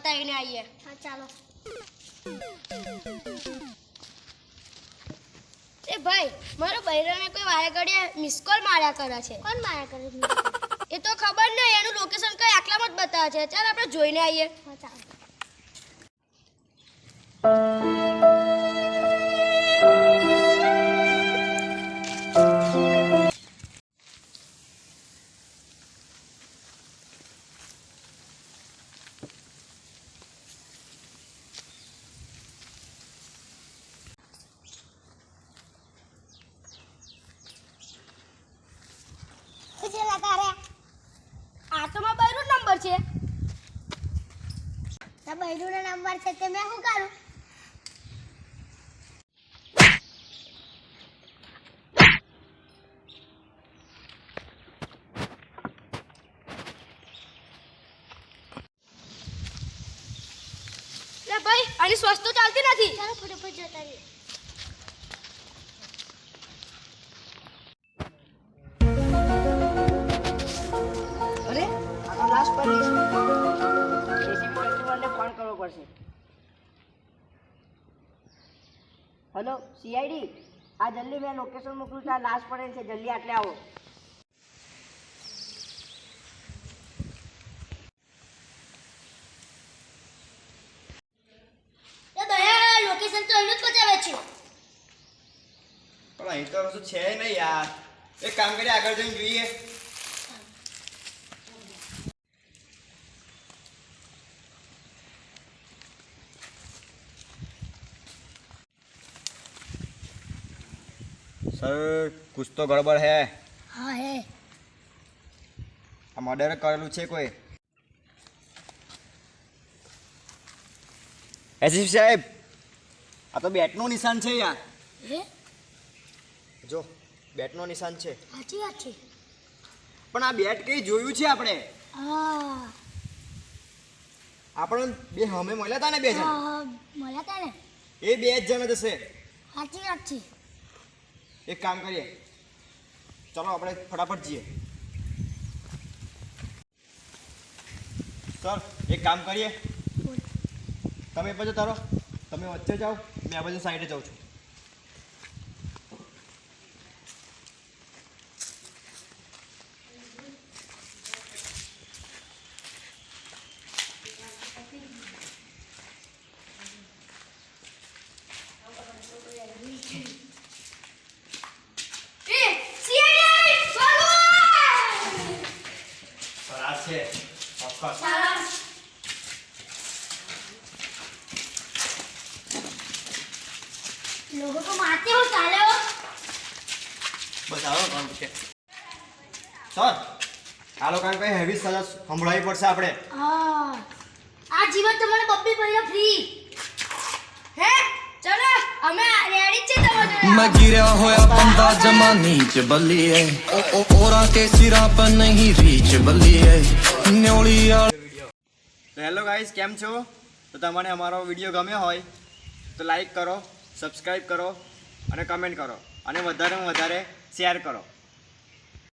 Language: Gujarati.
બતાવીને આવીએ હા ચાલો. એ ભાઈ મારો બૈરાને કોઈ વાયા ઘડીએ મિસ કોલ માર્યા કરે છે. કોણ માર્યા કરે એ તો ખબર નહીં એનું લોકેશન કઈ આટલામાં જ બતાવે છે. ચાલ આપણે જોઈને આવીએ હા ચાલો. તો નંબર છે તે મેં શું કરું? ભાઈ આની સ્વસ્થ તો ચાલતી નથી. ચાલો ફટાફટ જતા રહીએ. અરે આ લાસ્ટ પર પડશે. હલો સીઆઈડી આ જલ્દી મેં લોકેશન મોકલું છું આ લાશ પડેલ છે જલ્દી આટલે આવો. એ દયા લોકેશન તો એનું જ બતાવે છે. પણ અહીં તો કશું છે નહીં યાર. એક કામ કરીએ આગળ જઈને જોઈએ. સર કુછ તો ગડબડ હે. હા હે. આ મર્ડર કરેલું છે કોઈ? એસી સાહેબ આ તો બેટનું નિશાન છે યાર. હે? જો બેટનું નિશાન છે. સાચી વાત છે. પણ આ બેટ કઈ જોયું છે આપણે? હા. આપણે બે હમે મળ્યા હતા ને બે જણ? હા, મળ્યા તા ને. એ બે જ જણ જશે સાચી વાત છે. એક કામ કરીએ. ચલો આપણે ફટાફટ જઈએ. સર એક કામ કરીએ. તમે એ બાજુ તારો. તમે વચ્ચે જાઓ મેં આ બાજુ સાઈડે જાઉં છું એ સીઆઈડી બોલો લોકો તો મારતે હો ચાલે હો. બસ આવો કામ છે. સર આ લોકોને કઈ હેવી સજા સંભળાવી પડશે આપણે. હા. આ જીવન તમારે બબ્બી ભાઈઓ ફ્રી હે? ચલો અમે રેડી છે ਮੈਂ ਗਿਰਿਆ ਹੋਇਆ ਬੰਦਾ ਜਮਾਨੀ ਚ ਬੱਲੀਏ ਔਰਾਂ ਤੇ ਸਿਰਾਂ ਪਰ ਨਹੀਂ ਰੀਚ ਬੱਲੀਏ ਨਿਉਲੀ ਵਾਲ તો હેલો ગાઈઝ કેમ છો તો તમને અમારો વીડિયો ગમ્યો હોય તો લાઈક કરો સબસ્ક્રાઈબ કરો અને કમેન્ટ કરો અને વધારેમાં વધારે શેર કરો